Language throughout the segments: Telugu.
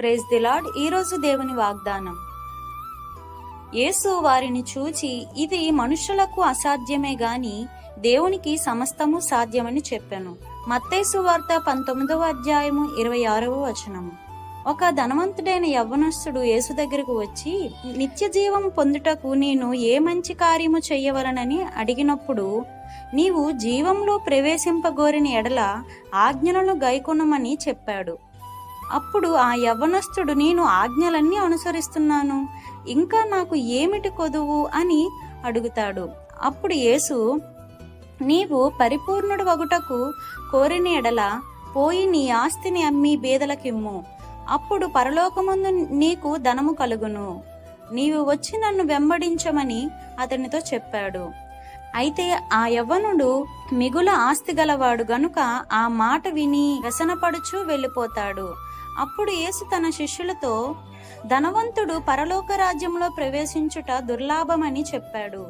ప్రేజ్ ది లార్డ్ ఈరోజు దేవుని వాగ్దానం. యేసు వారిని చూచి ఇది మనుషులకు అసాధ్యమే గాని దేవునికి సమస్తము సాధ్యమని చెప్పాను. మత్తేసు వార్త పంతొమ్మిదవ అధ్యాయము ఇరవై ఆరవ వచనము. ఒక ధనవంతుడైన యవ్వనస్తుడు యేసు దగ్గరకు వచ్చి నిత్య జీవం పొందుటకు నేను ఏ మంచి కార్యము చెయ్యవలనని అడిగినప్పుడు నీవు జీవంలో ప్రవేశింపగోరిన ఎడల ఆజ్ఞలను గైకొనమని చెప్పాడు. అప్పుడు ఆ యవ్వనస్తుడు నేను ఆజ్ఞలన్నీ అనుసరిస్తున్నాను. ఇంకా నాకు ఏమిటి కొదువు? అని అడుగుతాడు. అప్పుడు యేసు నీవు పరిపూర్ణుడు వగుటకు కోరిన ఎడల పోయి నీ ఆస్తిని అమ్మి బేదలకిమ్ము. అప్పుడు పరలోకముందు నీకు ధనము కలుగును. నీవు వచ్చి నన్ను వెంబడించమని అతనితో చెప్పాడు. అయితే ఆ యవ్వనుడు మిగుల ఆస్తి గలవాడు గనుక ఆ మాట విని వ్యసనపడుచు వెళ్ళిపోతాడు. అప్పుడు యేసు తన శిష్యులతో ధనవంతుడు పరలోక రాజ్యంలో ప్రవేశించుట దుర్లాభమని చెప్పాడు.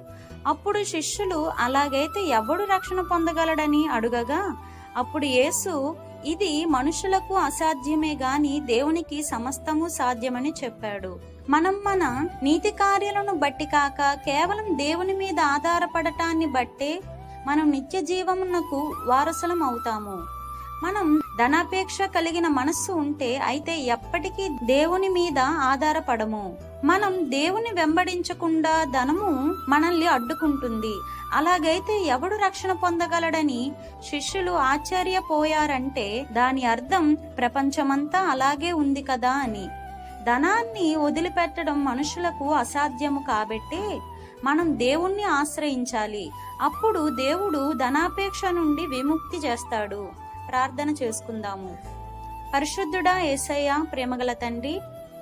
అప్పుడు శిష్యులు అలాగైతే ఎవడు రక్షణ పొందగలడని అడుగగా అప్పుడు యేసు ఇది మనుషులకు అసాధ్యమే గాని దేవునికి సమస్తము సాధ్యమని చెప్పాడు. మనం మన నీతి కార్యాలను బట్టి కాక కేవలం దేవుని మీద ఆధారపడటాన్ని బట్టే మనం నిత్య జీవమునకు వారసులం అవుతాము. మనం ధనాపేక్ష కలిగిన మనస్సు ఉంటే అయితే ఎప్పటికీ దేవుని మీద ఆధారపడము. మనం దేవుని వెంబడించకుండా ధనము మనల్ని అడ్డుకుంటుంది. అలాగైతే ఎవడు రక్షణ పొందగలడని శిష్యులు ఆశ్చర్యపోయారంటే దాని అర్థం ప్రపంచమంతా అలాగే ఉంది కదా అని. ధనాన్ని వదిలిపెట్టడం మనుషులకు అసాధ్యము కాబట్టే మనం దేవుణ్ణి ఆశ్రయించాలి. అప్పుడు దేవుడు ధనాపేక్ష నుండి విముక్తి చేస్తాడు. ప్రార్థన చేసుకుందాము. పరిశుద్ధుడా ఏసయ్య ప్రేమగల తండ్రి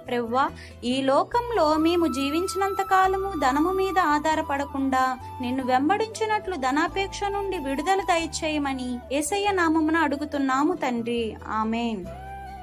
ప్రవ్వా ఈ లోకంలో మేము జీవించినంత కాలము ధనము మీద ఆధారపడకుండా నిన్ను వెంబడించినట్లు ధనాపేక్ష నుండి విడుదల దయచేయమని ఏసయ్య నామమున అడుగుతున్నాము తండ్రి. ఆమెన్.